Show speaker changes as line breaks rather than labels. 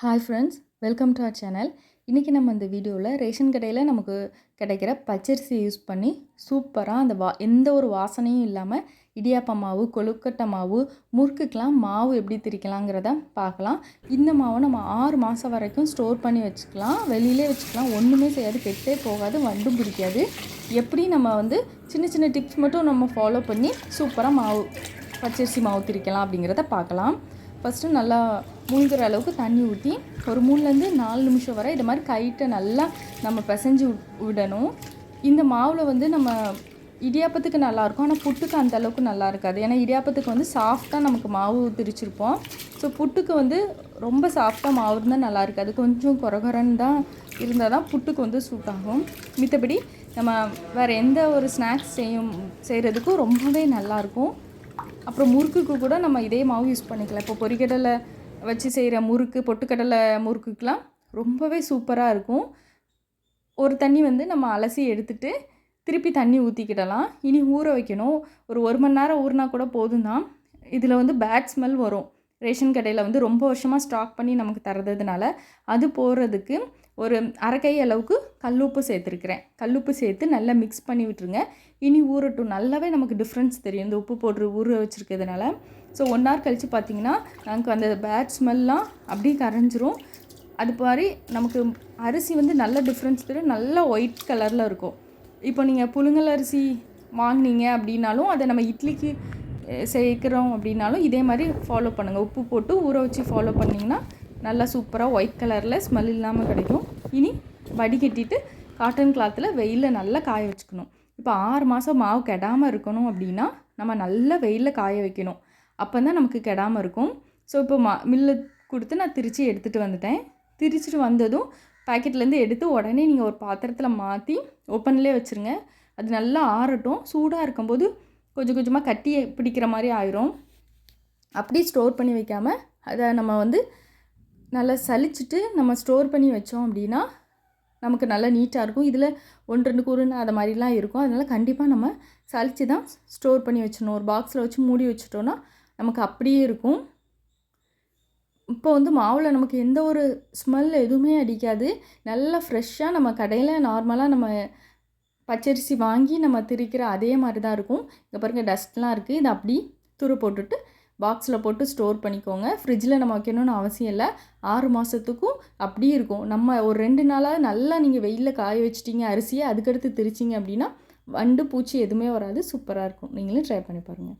Hi friends welcome to our channel இன்றைக்கி நம்ம இந்த வீடியோவில் ரேஷன் கடையில் நமக்கு கிடைக்கிற பச்சரிசி யூஸ் பண்ணி சூப்பராக அந்த வா எந்த ஒரு வாசனையும் இல்லாமல் இடியாப்ப மாவு கொழுக்கட்டை மாவு முறுக்குக்கெலாம் மாவு எப்படி திரிக்கலாங்கிறத பார்க்கலாம். இந்த மாவை நம்ம ஆறு மாதம் வரைக்கும் ஸ்டோர் பண்ணி வச்சுக்கலாம். வெளியிலே வச்சுக்கலாம். ஒன்றுமே செய்யாது. கெட்டே போகாது. வண்டும் பிடிக்காது. எப்படி நம்ம வந்து சின்ன சின்ன டிப்ஸ் மட்டும் நம்ம ஃபாலோ பண்ணி சூப்பராக மாவு பச்சரிசி மாவு திரிக்கலாம் அப்படிங்கிறத பார்க்கலாம். ஃபஸ்ட்டு நல்லா மூழ்கிற அளவுக்கு தண்ணி ஊற்றி ஒரு மூணுலேருந்து நாலு நிமிஷம் வரை இது மாதிரி கைட்டை நல்லா நம்ம பிசைஞ்சு விடணும். இந்த மாவில் வந்து நம்ம இடியாப்பத்துக்கு நல்லாயிருக்கும் ஆனால் புட்டுக்கு அந்த அளவுக்கு நல்லா இருக்காது. ஏன்னா இடியாப்பத்துக்கு வந்து சாஃப்டாக நமக்கு மாவு திரிச்சிருப்போம். ஸோ புட்டுக்கு வந்து ரொம்ப சாஃப்டாக மாவு இருந்தால் நல்லா இருக்காது. கொஞ்சம் குறகுறன்னு தான் இருந்தால் தான் புட்டுக்கு வந்து சூட் ஆகும். மித்தபடி நம்ம வேறு எந்த ஒரு ஸ்நாக்ஸ் செய்யும் செய்கிறதுக்கும் ரொம்பவே நல்லாயிருக்கும் அப்புறம் முறுக்குக்கு கூட நம்ம இதே மாவு யூஸ் பண்ணிக்கலாம். இப்போ பொரிக்கடலை வச்சு செய்கிற முறுக்கு பொட்டுக்கடலை முறுக்குக்கெலாம் ரொம்பவே சூப்பராக இருக்கும். ஒரு தண்ணி வந்து நம்ம அலசி எடுத்துட்டு திருப்பி தண்ணி ஊற்றிக்கிடலாம் இனி ஊற வைக்கணும். ஒரு ஒரு மணி நேரம் ஊறினா கூட போதும் தான் இதில் வந்து பேட் ஸ்மெல் வரும். ரேஷன் கடையில் வந்து ரொம்ப வருஷமாக ஸ்டாக் பண்ணி நமக்கு தரதுனால அது போகிறதுக்கு ஒரு அரைக்கை அளவுக்கு கல்லுப்பு சேர்த்துருக்குறேன். கல்லுப்பு சேர்த்து நல்லா மிக்ஸ் பண்ணி விட்டுருங்க. இனி ஊறட்டும். நல்லாவே நமக்கு டிஃப்ரென்ஸ் தெரியும். இந்த உப்பு போட்டு ஊற வச்சுருக்கிறதுனால. ஸோ ஒன் ஹவர் கழித்து பார்த்திங்கன்னா நமக்கு அந்த பேட் ஸ்மெல்லாம் அப்படியே கரைஞ்சிரும். அது மாதிரி நமக்கு அரிசி வந்து நல்ல டிஃப்ரென்ஸ் தெரியும் நல்லா ஒயிட் கலரில் இருக்கும். இப்போ நீங்கள் புழுங்கல் அரிசி வாங்கினீங்க அப்படின்னாலும் அதை நம்ம இட்லிக்கு சேர்க்குறோம் அப்படின்னாலும் இதே மாதிரி ஃபாலோ பண்ணுங்கள் உப்பு போட்டு ஊற வச்சு ஃபாலோ பண்ணிங்கன்னா நல்லா சூப்பராக ஒயிட் கலரில் ஸ்மெல் இல்லாமல் கிடைக்கும். இனி வடிகட்டிட்டு காட்டன் கிளாத்தில் வெயிலில் நல்லா காய வச்சுக்கணும். இப்போ ஆறு மாதம் மாவு கெடாமல் இருக்கணும் அப்படின்னா நம்ம நல்லா வெயிலில் காய வைக்கணும். அப்போ தான் நமக்கு கெடாமல் இருக்கும். ஸோ இப்போ மா மில்லு கொடுத்து நான் திருச்சி எடுத்துகிட்டு வந்துட்டேன். திரிச்சிட்டு வந்ததும் பேக்கெட்லேருந்து எடுத்து உடனே நீங்கள் ஒரு பாத்திரத்தில் மாற்றி ஓப்பன்லேயே வச்சுருங்க. அது நல்லா ஆறட்டும். சூடாக இருக்கும்போது கொஞ்சம் கொஞ்சமாக கட்டி பிடிக்கிற மாதிரி ஆயிரும். அப்படி ஸ்டோர் பண்ணி வைக்காமல் அதை நம்ம வந்து நல்லா சலிச்சுட்டு நம்ம ஸ்டோர் பண்ணி வச்சோம் அப்படின்னா நமக்கு நல்லா நீட்டாக இருக்கும். இதில் ஒன்று ரெண்டு குருன்னு அது மாதிரிலாம் இருக்கும். அதனால் கண்டிப்பாக நம்ம சலித்து தான் ஸ்டோர் பண்ணி வச்சிடணும். ஒரு பாக்ஸில் வச்சு மூடி வச்சுட்டோன்னா நமக்கு அப்படியே இருக்கும். இப்போ வந்து மாவில் நமக்கு எந்த ஒரு ஸ்மெல் எதுவுமே அடிக்காது. நல்லா ஃப்ரெஷ்ஷாக நம்ம கடையில் நார்மலாக நம்ம பச்சரிசி வாங்கி நம்ம திரிக்கிற அதே மாதிரி தான் இருக்கும். இங்கே பாருங்கள் டஸ்ட்லாம் இருக்குது இதை அப்படி துரு போட்டுட்டு பாக்ஸில் போட்டு ஸ்டோர் பண்ணிக்கோங்க. ஃப்ரிட்ஜில் நம்ம வைக்கணும்னு அவசியம் இல்லை. ஆறு மாதத்துக்கும் அப்படியே இருக்கும். நம்ம ஒரு ரெண்டு நாளாக நல்லா நீங்கள் வெயிலில் காய வச்சிட்டிங்க அரிசியை அதுக்கடுத்து திரிச்சிங்க அப்படின்னா வண்டு பூச்சி எதுவுமே வராது. சூப்பராக இருக்கும். நீங்களும் ட்ரை பண்ணி பாருங்கள்